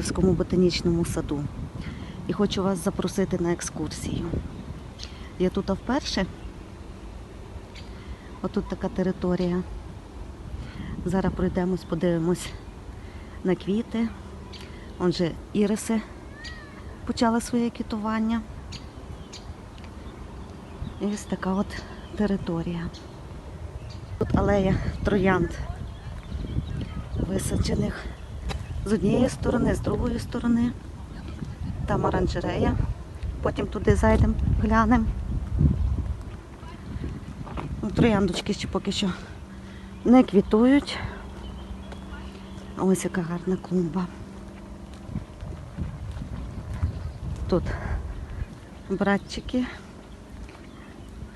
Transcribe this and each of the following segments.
Київському ботанічному саду. І хочу вас запросити на екскурсію. Я тут вперше. Отут така територія. Зараз пройдемось, подивимось на квіти. Он же іриси почали своє квітування. І ось така от територія. Тут алея троянд висаджених з однієї сторони, з другої сторони. Там оранжерея. Потім туди зайдемо, глянемо. Ну, Трояндочки ще поки що не квітують. Ось яка гарна клумба. Тут братчики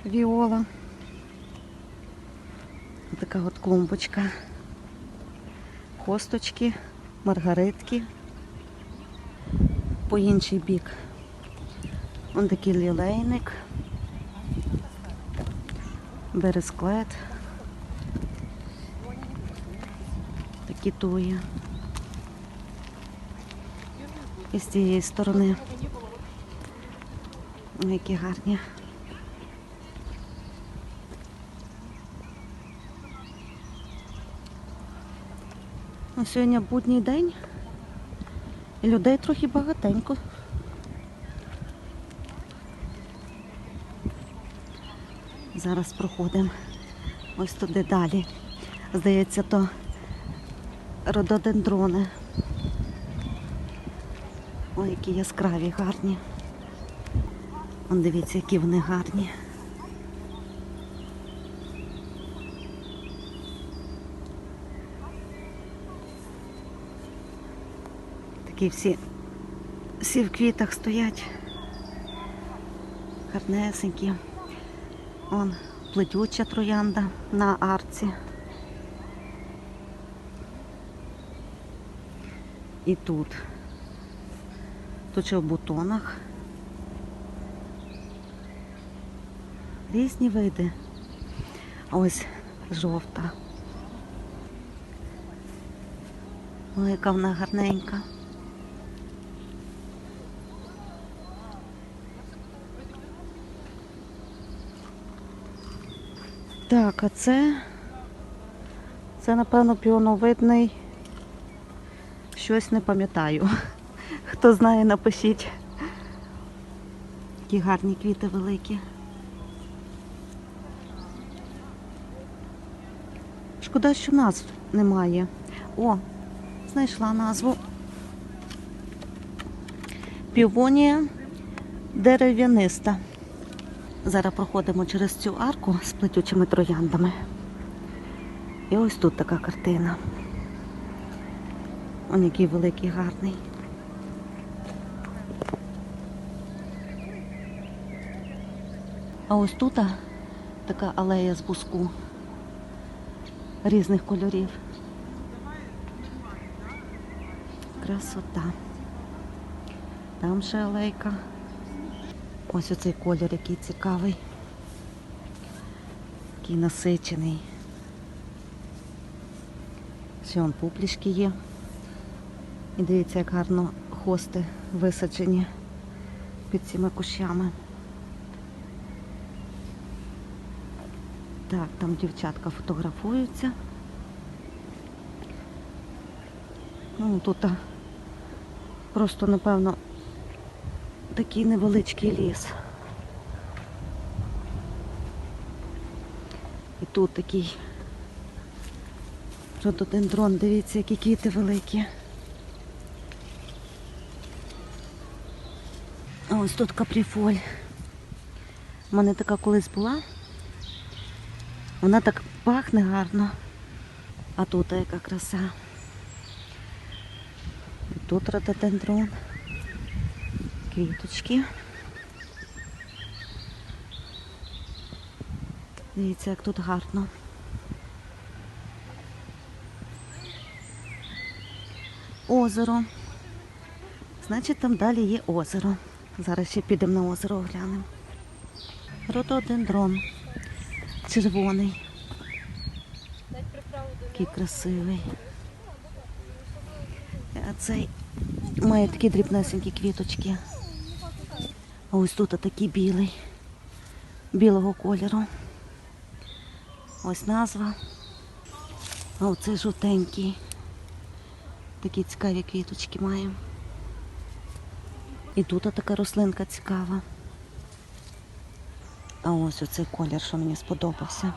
віола. Така от клумбочка. Хосточки, маргаритки. По інший бік. Вон такий лілейник. Бересклет. Такі туї. І з цієї сторони. Які гарні. Сьогодні будній день. І людей трохи багатенько. Зараз проходимо ось туди далі. Здається, то рододендрони. Ой, які яскраві, гарні. Дивіться, які вони гарні. Такі всі, всі в квітах стоять. Гарнесенькі. Вон плетюча троянда на арці. І тут. Тут ще в бутонах. Різні види. Ось жовта. Ой, яка вона гарненька. Так, а це, це, напевно, піоновидний. Щось не пам'ятаю. Хто знає, напишіть. Які гарні квіти великі. Шкода, що назв немає. О, знайшла назву. Півонія дерев'яниста. Зараз проходимо через цю арку з плетючими трояндами. І ось тут така картина. Он який великий гарний. А ось тут така алея з буску різних кольорів. Красота. Там ще алейка. Ось оцей колір, який цікавий. Такий насичений. Ще он пуплішки є. І дивіться, як гарно хости висаджені під цими кущами. Так, там дівчатка фотографуються. Ну, тут просто, напевно, такий невеличкий ліс. І тут такий рододендрон, дивіться, які квіти великі. А ось тут капріфоль. У мене така колись була. Вона так пахне гарно. А тут яка краса. Тут рододендрон. Квіточки. Дивіться, як тут гарно. Озеро. Значить, там далі є озеро. Зараз ще підемо на озеро оглянемо. Рододендрон. Червоний. Який красивий. А цей Має такі дрібнесенькі квіточки. Ось тут такий білий, білого кольору. Ось назва. А оце жовтенький. Такі цікаві квіточки має. І тут така рослинка цікава. А ось оцей колір, що мені сподобався.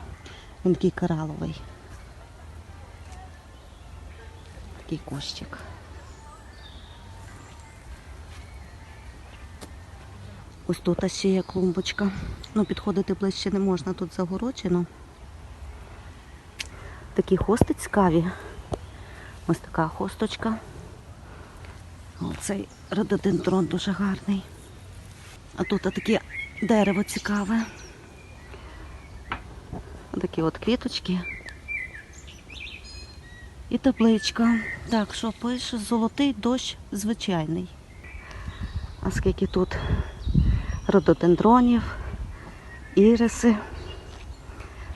Він такий кораловий. Такий кущик. Ось тут ще є клумбочка. Ну, підходити ближче не можна, тут загороджено. Такі хости цікаві. Ось така хосточка. Оцей рододендрон дуже гарний. А тут таке дерево цікаве. Такі от квіточки. І табличка. Так, що пише? Золотий дощ звичайний. А скільки тут рододендронів, іриси.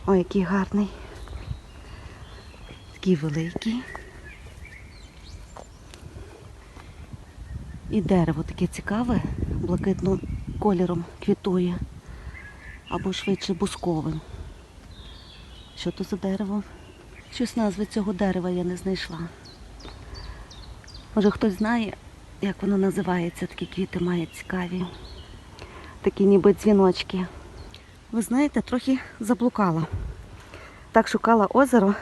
Ой, який гарний. Такий великий. І дерево таке цікаве, блакитним кольором квітує. Або швидше бусковим. Що то за дерево? Щось назви цього дерева я не знайшла. Може хтось знає, як воно називається, такі квіти має цікаві. Такі ніби дзвіночки. Ви знаєте, трохи заблукала. Так шукала озеро,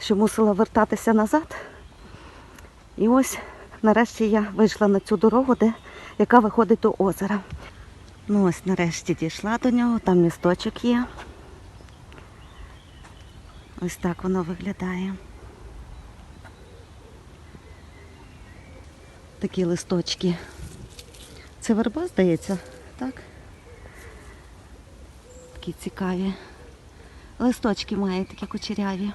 що мусила вертатися назад. І ось нарешті я вийшла на цю дорогу, де, яка виходить до озера. Ну ось нарешті дійшла до нього, там місточок є. Ось так воно виглядає. Такі листочки. Це верба, здається, так? Такі цікаві. Листочки має такі кучеряві.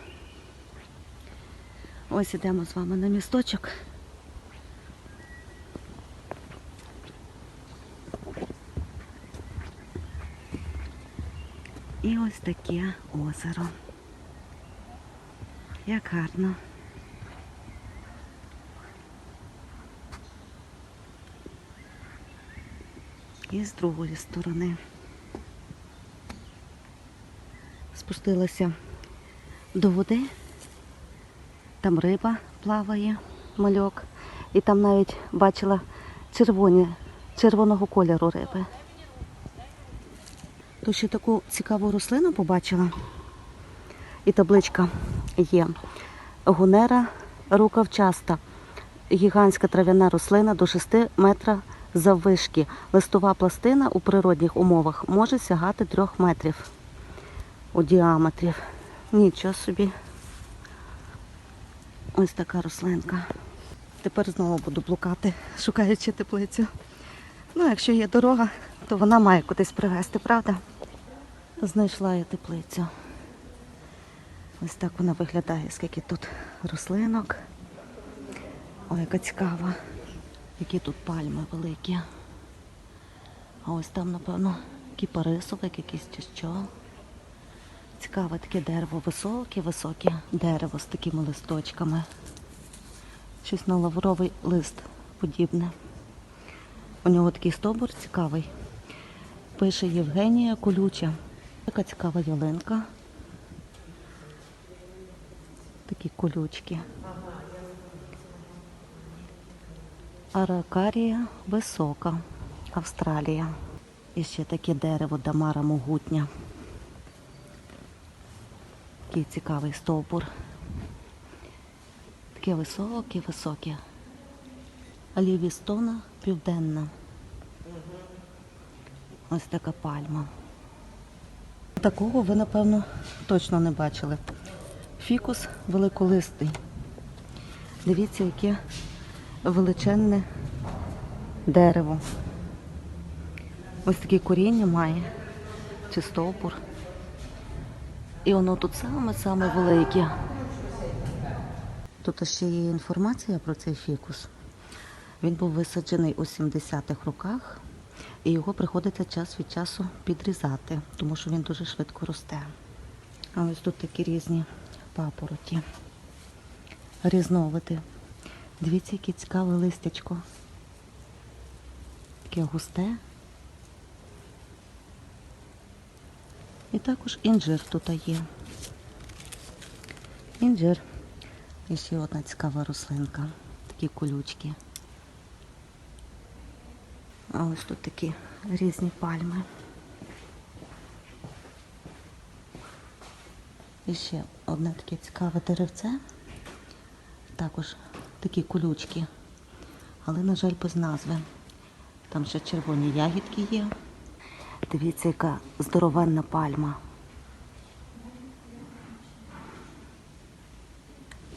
Ось ідемо з вами на місточок. І ось таке озеро. Як гарно. І з другої сторони. Спустилася до води. Там риба плаває, мальок. І там навіть бачила червоні, червоного кольору риби. То ще таку цікаву рослину побачила. І табличка є. Гунера рукавчаста. Гігантська трав'яна рослина до 6 метра заввишки. Листова пластина у природних умовах може сягати 3 метрів у діаметрі. Нічого собі. Ось така рослинка. Тепер знову буду блукати, шукаючи теплицю. Ну, якщо є дорога, то вона має кудись привезти, правда? Знайшла я теплицю. Ось так вона виглядає, скільки тут рослинок. Ой, яка цікава. Які тут пальми великі. А ось там, напевно, кіпарисовик якийсь чи що. Цікаве таке дерево, високе, високе дерево з такими листочками. Щось на лавровий лист подібне. У нього такий стовбур цікавий. Пише Євгенія Колюча. Така цікава ялинка. Такі колючки. Аракарія висока, Австралія. І ще таке дерево Дамара могутня. Такий цікавий стовбур. Таке високе, високе. Алівістона південна. Ось така пальма. Такого ви, напевно, точно не бачили. Фікус великолистий. Дивіться, яке величезне дерево. Ось таке коріння має, чи стовбур. І воно тут саме-саме велике. Тут ще є інформація про цей фікус. Він був висаджений у 70-х роках, і його приходиться час від часу підрізати, тому що він дуже швидко росте. А ось тут такі різні папороті, різновиди. Дивіться, яке цікаве листячко. Таке густе. І також інжир тут є. Інжир. І ще одна цікава рослинка. Такі колючки. А ось тут такі різні пальми. І ще одне таке цікаве деревце. Також такі колючки. Але, на жаль, без назви. Там ще червоні ягідки є. Дивіться, яка здоровенна пальма.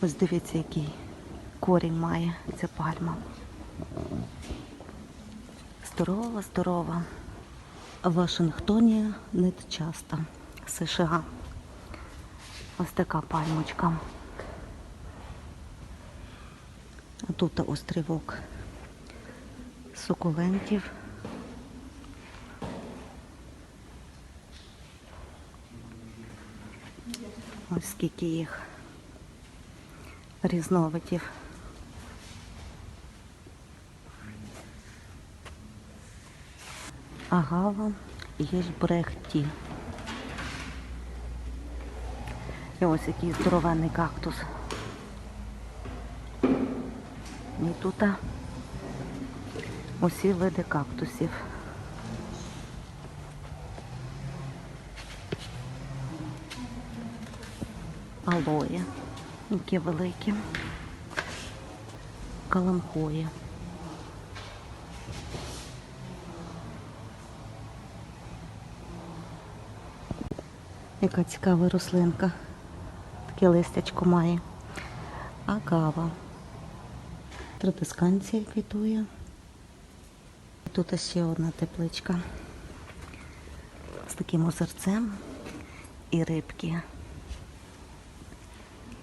Ось дивіться, який корінь має ця пальма. Здорова, здорова. В Вашингтоні не часто. США. Ось така пальмочка. А тут острівок сукулентів. Ось скільки їх різновидів. Агава є брехті. І ось який здоровенний кактус. І тут усі види кактусів. Алоє, які великі. Каламхої. Яка цікава рослинка. Таке листячко має. Агава. Тропісканція квітує. Тут ще одна тепличка з таким озерцем і рибки.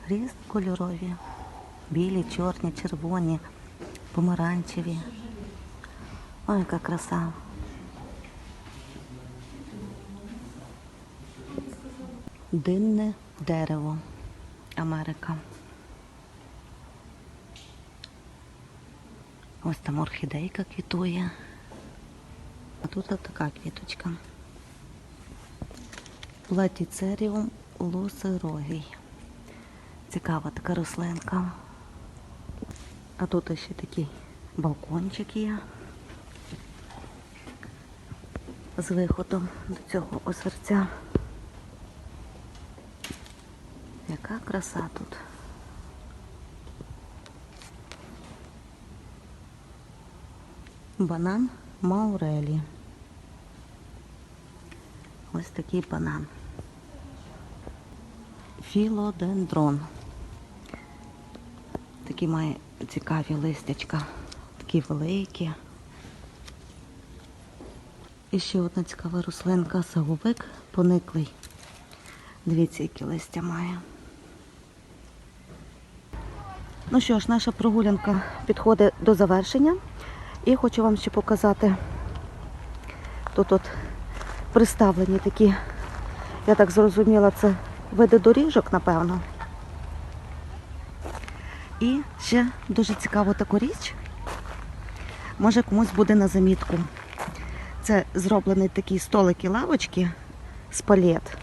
Різнокольорові. Білі, чорні, червоні, помаранчеві. Ой, яка краса. Динне дерево. Америка. Ось там орхідейка квітує. А тут така квіточка. Платіцеріум лосирогій. Цікава така рослинка. А тут ще такий балкончик є. З виходом до цього озерця. Яка краса тут. Банан Маурелі. Ось такий банан. Філодендрон. Такі має цікаві листячка. Такі великі. І ще одна цікава рослинка саговик пониклий. Дивіться, які листя має. Ну що ж, наша прогулянка підходить до завершення. І хочу вам ще показати. Тут от представлені такі, я так зрозуміла, це види доріжок, напевно. І ще дуже цікаву таку річ. Може комусь буде на замітку. Це зроблений такий столик і лавочки з палет.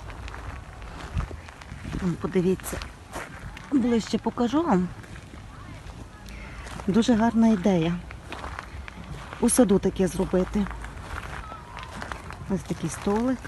Подивіться, ближче покажу вам. Дуже гарна ідея. У саду таке зробити. Ось такий столик